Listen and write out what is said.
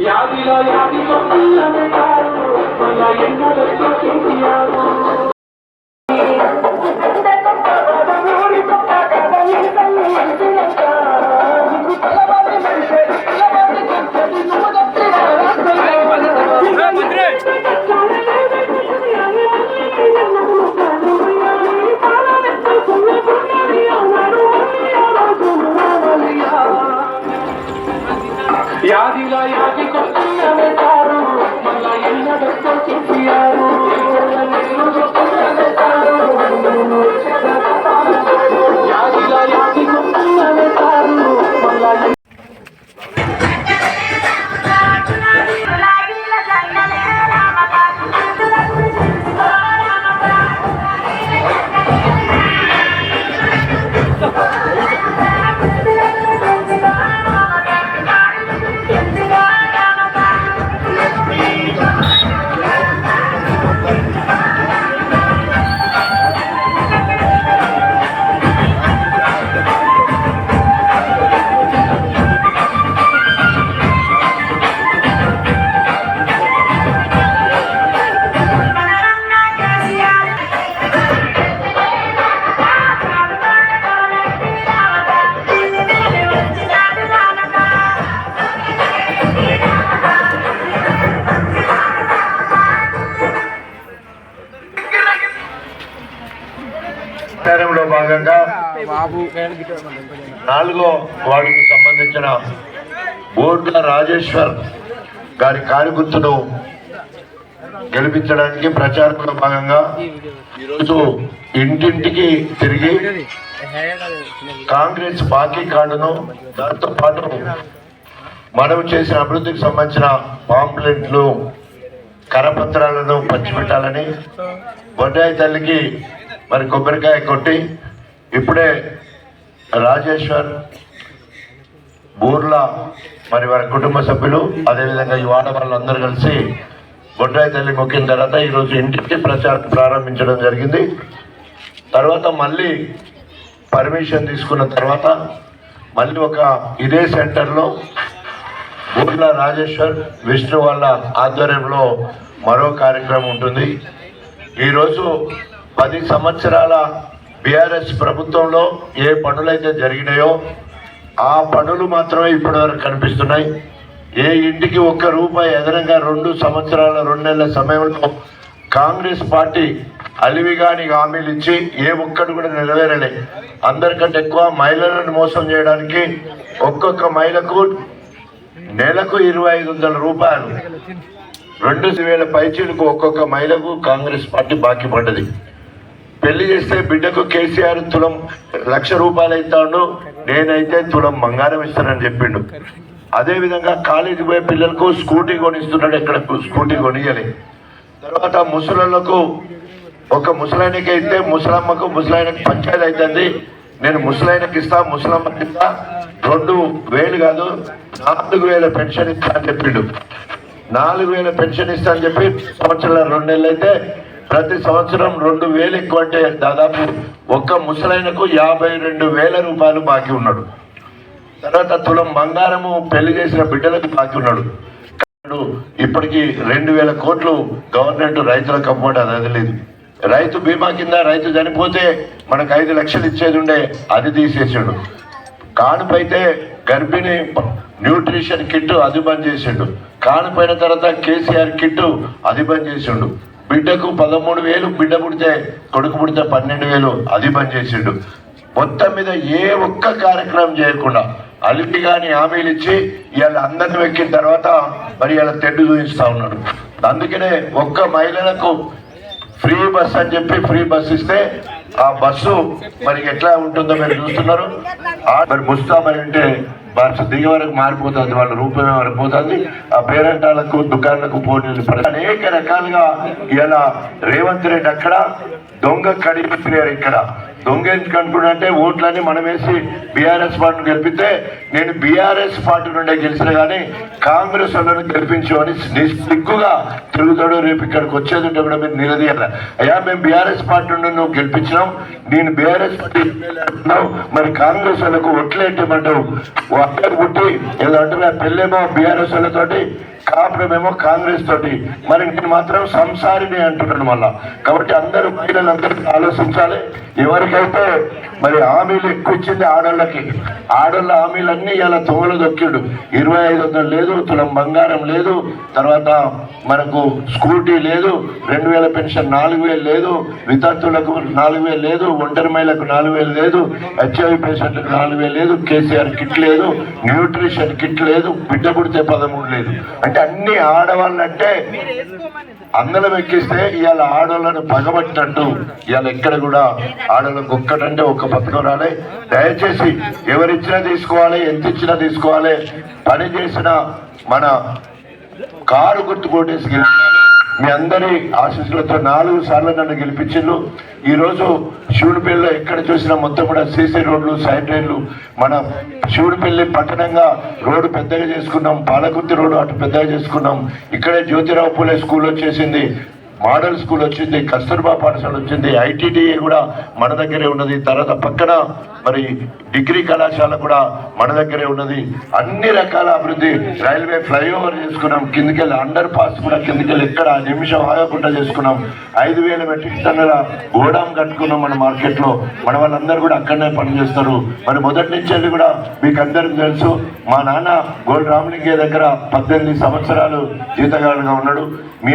యాదిలో యాది కొట్టియారు మళ్ళా ప్రచారంలో భాగంగా నాలుగో వార్డుకు సంబంధించిన బోర్డుల రాజేశ్వర్ గారి కారుగుర్తును గెలిపించడానికి ప్రచారంలో భాగంగా ఈరోజు ఇంటింటికి తిరిగి కాంగ్రెస్ బాకీ కార్డును దాంతో పాటు మనం చేసిన అభివృద్ధికి సంబంధించిన పాంప్లెట్లు కరపత్రాలను పంచిపెట్టాలని బొడ్డాయి తల్లికి మరి కొబ్బరికాయ కొట్టి ఇప్పుడే రాజేశ్వర్ బూర్లా మరి వారి కుటుంబ సభ్యులు అదేవిధంగా ఈ వాడ వాళ్ళందరూ కలిసి బొడ్రాయి తల్లి మొక్కిన తర్వాత ఈరోజు ఇంటికి ప్రచారం ప్రారంభించడం జరిగింది. తర్వాత మళ్ళీ పర్మిషన్ తీసుకున్న తర్వాత మళ్ళీ ఒక ఇదే సెంటర్లో బూర్ల రాజేశ్వర్ విష్ణు వాళ్ళ ఆధ్వర్యంలో మరో కార్యక్రమం ఉంటుంది. ఈరోజు పది సంవత్సరాల బీఆర్ఎస్ ప్రభుత్వంలో ఏ పనులైతే జరిగినాయో ఆ పనులు మాత్రమే ఇప్పటివరకు కనిపిస్తున్నాయి. ఏ ఇంటికి ఒక్క రూపాయి ఎదనంగా రెండు సంవత్సరాల రెండు నెలల సమయంలో కాంగ్రెస్ పార్టీ అలివిగాని హామీలు ఇచ్చి ఏ ఒక్కటి కూడా నెరవేరలే. అందరికంటే ఎక్కువ మహిళలను మోసం చేయడానికి ఒక్కొక్క మహిళకు నెలకు ఇరవై ఐదు వందల రూపాయలు. రెండు వేల పైచీలకు ఒక్కొక్క మహిళకు కాంగ్రెస్ పార్టీ బాకీ పడ్డది. పెళ్ళి చేస్తే బిడ్డకు కేసీఆర్ తులం లక్ష రూపాయలు అవుతాడు నేనైతే తులం బంగారం ఇస్తానని చెప్పిండు. అదేవిధంగా కాలేజీ పోయే పిల్లలకు స్కూటీ కొనిస్తున్నాడు ఇక్కడ స్కూటీ కొనియలే తర్వాత ముసలకు ఒక ముసలాయనకి అయితే ముసలమ్మకు ముసలాయనకి పంచాయతీ అవుతుంది నేను ముసలాయనకి ఇస్తా ముసలమ్మకి ఇస్తా రెండు వేలు కాదు నాలుగు వేల పెన్షన్ ఇస్తా అని చెప్పిండు. నాలుగు వేల పెన్షన్ ఇస్తా అని చెప్పి సంవత్సరాల రెండు నెలలు అయితే ప్రతి సంవత్సరం రెండు వేలు ఎక్కువ అంటే దాదాపు ఒక్క ముసలైనకు యాభై రెండు వేల రూపాయలు బాకీ ఉన్నాడు. తర్వాత తులం బంగారము పెళ్ళి చేసిన బిడ్డలకు బాకీ ఉన్నాడు. ఇప్పటికీ రెండు వేల కోట్లు గవర్నమెంట్ రైతులకు అమ్మడం అది లేదు. రైతు బీమా కింద రైతు చనిపోతే మనకు ఐదు లక్షలు ఇచ్చేది ఉండే అది తీసేసాడు. కానుపైతే గర్భిణి న్యూట్రిషన్ కిట్ అది బంద్ చేసిండు. కానుపోయిన తర్వాత కేసీఆర్ కిట్ అది బంద్ చేసిండు. బిడ్డకు పదమూడు వేలు బిడ్డ పుడితే కొడుకు పుడితే పన్నెండు వేలు అది పని చేసిండు. మొత్తం మీద ఏ ఒక్క కార్యక్రమం చేయకుండా అలిపి కానీ హామీలు ఇచ్చి ఇవాళ అందరిని వెక్కిన తర్వాత మరి ఇలా తెడ్డు చూపిస్తా ఉన్నాడు. అందుకనే ఒక్క మహిళలకు ఫ్రీ బస్ అని చెప్పి ఫ్రీ బస్ ఇస్తే ఆ బస్సు మరి ఎట్లా ఉంటుందో మీరు చూస్తున్నారు. మరి ముస్తా మరి అంటే బస్సు దిగే వరకు మారిపోతుంది వాళ్ళ రూపమే మారిపోతుంది. ఆ పేరెంటాలకు దుకాణాలకు పోటీ అనేక రకాలుగా ఇలా రేవంత్ రెడ్డి అక్కడ దొంగ కడిగిపోయారు ఇక్కడ. దొంగ ఎందుకు అంటే ఓట్లని మనం వేసి బీఆర్ఎస్ పార్టీని గెలిపితే నేను బీఆర్ఎస్ పార్టీ నుండే గెలిచిన కానీ కాంగ్రెస్ వాళ్ళని గెలిపించమని సిగ్గుగా తిరుగుతాడు రేపు ఇక్కడికి వచ్చేది ఉంటే కూడా మీరు నిలదీయాలి? అయ్యా మేము బీఆర్ఎస్ పార్టీ నుండి నువ్వు గెలిపించిన నేను బీఆర్ఎస్ పార్టీ ఎమ్మెల్యే అంటున్నావు. మరి కాంగ్రెస్ వాళ్ళకు ఒట్లేంటి అంటావు. అక్కడికి పుట్టి ఇలా అంటున్నా. పెళ్ళేమో బీఆర్ఎస్ వాళ్ళతోటి. కాపురమేమో కాంగ్రెస్ తోటి. మరి నేను మాత్రం సంసారిని అంటున్నాను మళ్ళా. కాబట్టి అందరూ మహిళలందరూ ఆలోచించాలి. ఎవరికైతే మరి హామీలు ఎక్కువ ఇచ్చింది ఆడోళ్ళకి ఆడోళ్ళ హామీలన్నీ ఇలా తొంగలు దొక్కిడు. ఇరవై ఐదు వందలు లేదు తులం బంగారం లేదు తర్వాత మనకు స్కూటీ లేదు రెండు వేల పెన్షన్ నాలుగు వేలు లేదు విద్యార్థులకు నాలుగు వేలు లేదు ఒంటరి మహిళలకు నాలుగు వేలు లేదు హెచ్ఐవి పేషెంట్లకు నాలుగు వేలు లేదు కేసీఆర్ కిట్ లేదు న్యూట్రిషన్ కిట్ లేదు బిడ్డ పుడితే పదమూడు లేదు. అంటే అన్ని ఆడవాళ్ళంటే అందరం ఎక్కిస్తే ఇవాళ ఆడవాళ్ళను పగబట్టినట్టు ఇవాళ ఎక్కడ కూడా ఆడవాళ్ళకి ఒక్కటంటే ఒక్క పథకం రాలే. దయచేసి ఎవరిచ్చినా తీసుకోవాలి ఎంత ఇచ్చినా తీసుకోవాలి. పని చేసిన మన కారు గుర్తు కోటేసి మీ అందరి ఆశీస్సులతో నాలుగు సార్లు నన్ను గెలిపించిండ్రు. ఈరోజు రోజు శివుడిపల్లిలో ఎక్కడ చూసినా మొత్తం కూడా సీసీ రోడ్లు సైడ్ లైన్లు. మన శివుడిపల్లి పట్టణంగా రోడ్డు పెద్దగా చేసుకున్నాం. పాలకుర్తి రోడ్డు అటు పెద్దగా చేసుకున్నాం. ఇక్కడే జ్యోతిరావు పూలే స్కూల్ వచ్చేసింది. మోడల్ స్కూల్ వచ్చింది కస్తూర్బా పాఠశాల వచ్చింది ఐటీడీఏ కూడా మన దగ్గరే ఉన్నది. తర్వాత పక్కన మరి డిగ్రీ కళాశాల కూడా మన దగ్గరే ఉన్నది. అన్ని రకాల అభివృద్ధి. రైల్వే ఫ్లైఓవర్ చేసుకున్నాం కిందికెళ్ళి అండర్ పాస్ కూడా కిందికెళ్ళి ఎక్కడ నిమిషం ఆగకుండా చేసుకున్నాం. ఐదు వేల మెట్రిక్ టన్నుల గోడాం కట్టుకున్నాం మన మార్కెట్లో. మన వాళ్ళందరూ కూడా అక్కడనే పనిచేస్తారు మరి మొదటి నుంచి వెళ్ళి కూడా మీకు అందరికీ తెలుసు. మా నాన్న గోల్డ్ రామలింగే దగ్గర పద్దెనిమిది సంవత్సరాలు జీతగాడుగా ఉన్నాడు. మీ